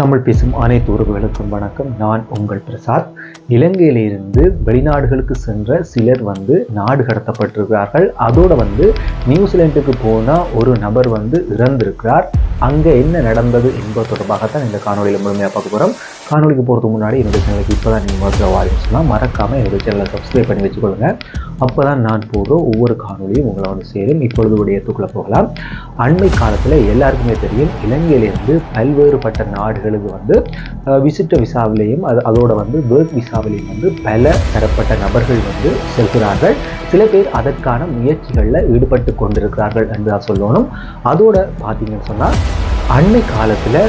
தமிழ் பேசும் அனைத்து உறவுகளுக்கும் வணக்கம். நான் உங்கள் பிரசாத். இலங்கையிலிருந்து வெளிநாடுகளுக்கு சென்ற சிலர் வந்து நாடு கடத்தப்பட்டிருக்கிறார்கள். அதோடு வந்து நியூசிலாந்துக்கு போன ஒரு நபர் வந்து இறந்திருக்கிறார். அங்கே என்ன நடந்தது என்பது தொடர்பாகத்தான் இந்த காணொலியில் முழுமையாக பார்க்க போகிறோம் காணொலிக்கு போகிறதுக்கு முன்னாடி என்னுடைய சேனலுக்கு இப்போ தான் நீங்கள் முதல்ல ஆரம்பிச்சுன்னா மறக்காமல் என்னுடைய சேனலை சப்ஸ்கிரைப் பண்ணி வச்சுக்கொள்ளுங்க. அப்போ தான் நான் போடுற ஒவ்வொரு காணொலியும் உங்களை வந்து சேரும். இப்பொழுது விடயத்துக்குள்ளே போகலாம். அண்மை காலத்தில் எல்லாருக்குமே தெரியும் இலங்கையிலேருந்து பல்வேறுபட்ட நாடுகளுக்கு வந்து விசிட்ட விசாவிலையும் அது அதோட வந்து ஒர்க் விசாவிலையும் வந்து பல தரப்பட்ட நபர்கள் வந்து செல்கிறார்கள். சில பேர் அதற்கான முயற்சிகளில் ஈடுபட்டு கொண்டிருக்கிறார்கள் என்று தான் சொல்லணும். அதோட பார்த்தீங்கன்னு சொன்னால் அண்மை காலத்தில்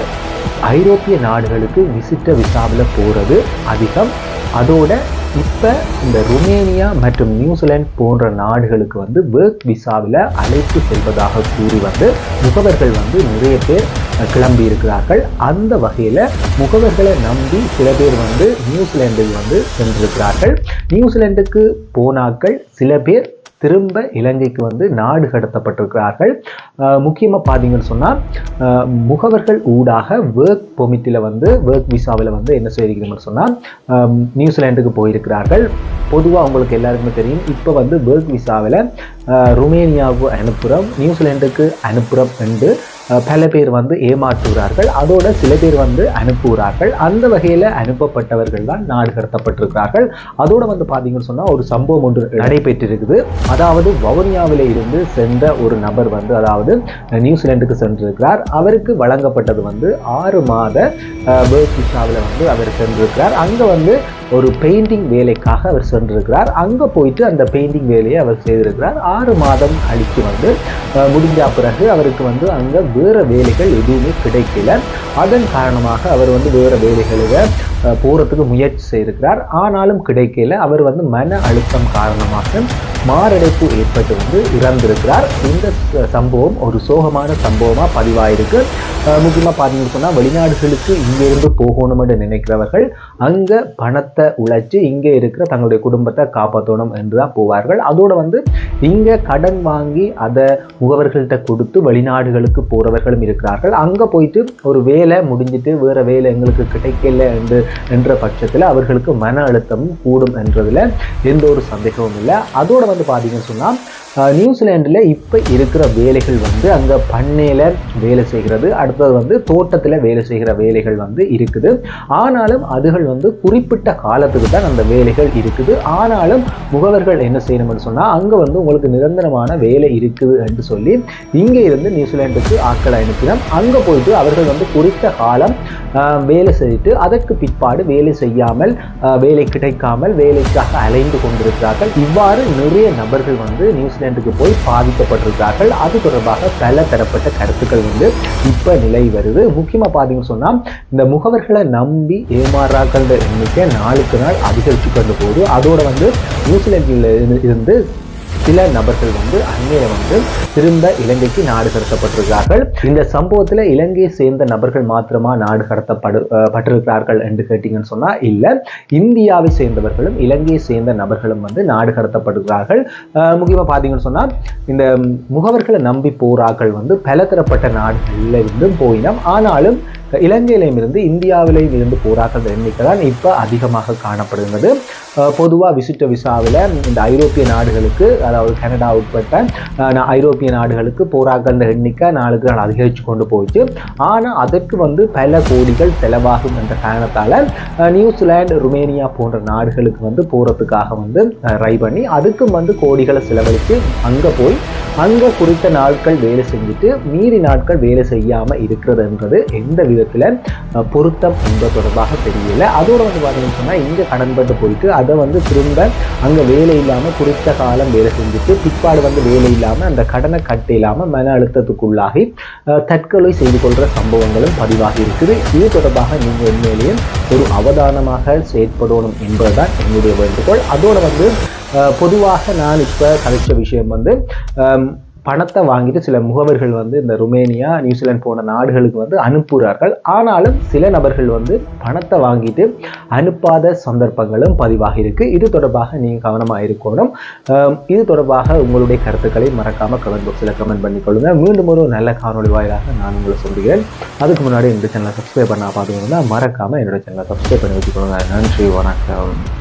ஐரோப்பிய நாடுகளுக்கு விசிட்ட விசாவில் போகிறது அதிகம். அதோட இப்போ இந்த ருமேனியா மற்றும் நியூசிலாந்து போன்ற நாடுகளுக்கு வந்து ஒர்க் விசாவில் அழைத்து செல்வதாக கூறி வந்து முகவர்கள் வந்து நிறைய பேர் கிளம்பி இருக்கிறார்கள். அந்த வகையில் முகவர்களை நம்பி சில பேர் வந்து நியூசிலாந்துக்கு வந்து சென்றிருக்கிறார்கள். நியூசிலாந்துக்கு போனாக்கள் சில பேர் திரும்ப இலங்கைக்கு வந்து நாடு கடத்தப்பட்டிருக்கிறார்கள். முக்கியமாக பார்த்தீங்கன்னு சொன்னால் முகவர்கள் ஊடாக ஒர்க் பொமிட்டில் வந்து ஒர்க் விசாவில் வந்து என்ன செய்திருக்கணும்னு சொன்னால் நியூசிலாண்டுக்கு போயிருக்கிறார்கள். பொதுவாக அவங்களுக்கு எல்லாருக்குமே தெரியும் இப்போ வந்து ஒர்க் விசாவில் ருமேனியாவுக்கு அனுப்புகிறோம் நியூசிலாண்டுக்கு அனுப்புகிறோம் என்று பல பேர் வந்து ஏமாற்றுகிறார்கள். அதோட சில பேர் வந்து அனுப்புகிறார்கள். அந்த வகையில் அனுப்பப்பட்டவர்கள் தான் நாடு கடத்தப்பட்டிருக்கிறார்கள். அதோட வந்து பார்த்தீங்கன்னு சொன்னால் ஒரு சம்பவம் ஒன்று நடைபெற்றிருக்குது. அதாவது வவுனியாவில் இருந்து சென்ற ஒரு நபர் வந்து அதாவது நியூசிலாண்டுக்கு சென்றிருக்கிறார். அவருக்கு வழங்கப்பட்டது வந்து ஆறு மாத பேர்த் விசாவில் வந்து அவர் சென்றிருக்கிறார். அங்கே வந்து ஒரு பெயிண்டிங் வேலைக்காக அவர் சென்றிருக்கிறார். அங்கே போயிட்டு அந்த பெயிண்டிங் வேலையை அவர் செய்திருக்கிறார். ஆறு மாதம் கழித்து வந்து முடிஞ்ச பிறகு அவருக்கு வந்து அங்கே வேறு வேலைகள் எதுவுமே கிடைக்கல. அதன் காரணமாக அவர் வந்து வேறு வேலைகளுக்கு போகிறதுக்கு முயற்சி செய்திருக்கிறார். ஆனாலும் கிடைக்கல. அவர் வந்து மன அழுத்தம் காரணமாக மாரடைப்பு ஏற்பட்டு வந்து இறந்திருக்கிறார். இந்த சம்பவம் ஒரு சோகமான சம்பவமாக பதிவாயிருக்கு. முக்கியமாக பார்த்தீங்கன்னு சொன்னால் வெளிநாடுகளுக்கு இங்கேருந்து போகணும் என்று நினைக்கிறவர்கள் அங்கே பணத்தை உழைச்சி இங்கே இருக்கிற தங்களுடைய குடும்பத்தை காப்பாற்றணும் என்று தான் போவார்கள். அதோடு வந்து இங்கே கடன் வாங்கி அதை முகவர்கள்ட்ட கொடுத்து வெளிநாடுகளுக்கு போகிறவர்களும் இருக்கிறார்கள். அங்கே போயிட்டு ஒரு வேலை முடிஞ்சிட்டு வேறு வேலை எங்களுக்கு கிடைக்கல என்று என்ற பட்சத்தில் அவர்களுக்கு மன அழுத்தமும் கூடும் என்றதில் எந்த ஒரு சந்தேகமும் இல்லை. அதோடு வந்து பார்த்தீங்கன்னு சொன்னால் நியூசிலாண்டில் இப்போ இருக்கிற வேலைகள் வந்து அங்கே பண்ணையில் வேலை செய்கிறது. அடுத்தது வந்து தோட்டத்தில் வேலை செய்கிற வேலைகள் வந்து இருக்குது. ஆனாலும் அதுகள் வந்து குறிப்பிட்ட காலத்துக்கு தான் அந்த வேலைகள் இருக்குது. ஆனாலும் முகவர்கள் என்ன செய்யணும்னு சொன்னால் அங்கே வந்து உங்களுக்கு நிரந்தரமான வேலை இருக்குது என்று சொல்லி இங்கே இருந்து நியூசிலாண்டுக்கு ஆட்களை அனுப்பினோம். அங்கே போயிட்டு அவர்கள் வந்து குறித்த காலம் வேலை செய்துட்டு அதற்கு பிற்பாடு வேலை செய்யாமல் வேலை கிடைக்காமல் வேலைக்காக அலைந்து கொண்டிருக்கிறார்கள். இவ்வாறு நிறைய நபர்கள் வந்து நியூசிலாண்டுக்கு போய் பாதிக்கப்பட்டிருக்கிறார்கள். அது தொடர்பாக பல தரப்பட்ட கருத்துக்கள் வந்து இப்போ நிலை வருது. முக்கியமாக பார்த்தீங்கன்னு சொன்னால் இந்த முகவர்களை நம்பி ஏமாறாக்கள் எண்ணிக்கை நாளுக்கு நாள் அதிகரித்து கொண்டு போகுது. அதோட வந்து நியூசிலாண்டில் இருந்து சில நபர்கள் வந்து அண்மையில வந்து திரும்ப இலங்கைக்கு நாடு கடத்தப்பட்டிருக்கிறார்கள். இந்த சம்பவத்தில் இலங்கையை சேர்ந்த நபர்கள் மாத்திரமா நாடு கடத்தப்படு பட்டிருக்கிறார்கள் என்று கேட்டீங்கன்னு சொன்னா இல்லை. இந்தியாவை சேர்ந்தவர்களும் இலங்கையை சேர்ந்த நபர்களும் வந்து நாடு கடத்தப்படுகிறார்கள். முக்கியமாக பார்த்தீங்கன்னு சொன்னா இந்த முகவர்களை நம்பி போராக்கள் வந்து பலதரப்பட்ட நாடுகளில் இருந்தும் போயினோம் ஆனாலும் இலங்கையிலையும் இருந்து இந்தியாவிலையும் இருந்து போராக்கள் எண்ணிக்கை தான் இப்போ அதிகமாக காணப்படுகிறது பொதுவாக விசிட்ட விசாவில் இந்த ஐரோப்பிய நாடுகளுக்கு அதாவது கனடா உட்பட்ட ஐரோப்பிய நாடுகளுக்கு போராக்கிற எண்ணிக்கை நாளுக்கு நாள் அதிகரித்து கொண்டு போயிடுச்சு ஆனால் அதற்கு வந்து பல கோடிகள் செலவாகும் என்ற காரணத்தால் நியூசிலாந்து ருமேனியா போன்ற நாடுகளுக்கு வந்து போகிறதுக்காக வந்து ட்ரை பண்ணி அதுக்கும் வந்து கோடிகளை செலவழித்து அங்கே போய் அங்கே குறித்த நாட்கள் வேலை செஞ்சுட்டு மீறி நாட்கள் வேலை செய்யாமல் இருக்கிறதுன்றது எந்த விதத்தில் பொருத்தம் என்பது தொடர்பாக தெரியல. அதோட வந்து பார்த்தீங்கன்னு சொன்னால் இங்கே கடன்பட்டு போயிட்டு அதை வந்து திரும்ப அங்கே வேலை இல்லாமல் குறித்த காலம் வேலை செஞ்சுட்டு பிற்பாடு வந்து வேலை இல்லாமல் அந்த கடனை கட்ட இல்லாமல் மன அழுத்தத்துக்குள்ளாகி தற்கொலை செய்து கொள்கிற சம்பவங்களும் பதிவாகி இருக்குது. இது தொடர்பாக நீங்கள் உண்மையிலேயே ஒரு அவதானமாக செயற்படணும் என்பதுதான் என்னுடைய வேண்டுகோள். அதோடு வந்து பொதுவாக நான் இப்போ கதைச்ச விஷயம் வந்து பணத்தை வாங்கிட்டு சில முகவர்கள் வந்து இந்த ருமேனியா நியூசிலாந்து போன நாடுகளுக்கு வந்து அனுப்புகிறார்கள் ஆனாலும் சில நபர்கள் வந்து பணத்தை வாங்கிட்டு அனுப்பாத சந்தர்ப்பங்களும் பதிவாக இருக்குது இது தொடர்பாக நீங்கள் கவனமாக இருக்கணும். இது தொடர்பாக உங்களுடைய கருத்துக்களை மறக்காமல் கமெண்ட் பாக்ஸில் கமெண்ட் பண்ணிக்கொள்ளுங்கள் மீண்டும் ஒரு நல்ல காணொளி வாயிலாக நான் உங்களை சொல்கிறேன் அதுக்கு முன்னாடி என்னோடய சேனலை சப்ஸ்கிரைப் பண்ணால் பார்த்தீங்கன்னா மறக்காமல் என்னோடய சேனலை சப்ஸ்கிரைப் பண்ணி வச்சுக்கோங்க. நன்றி வணக்கம்.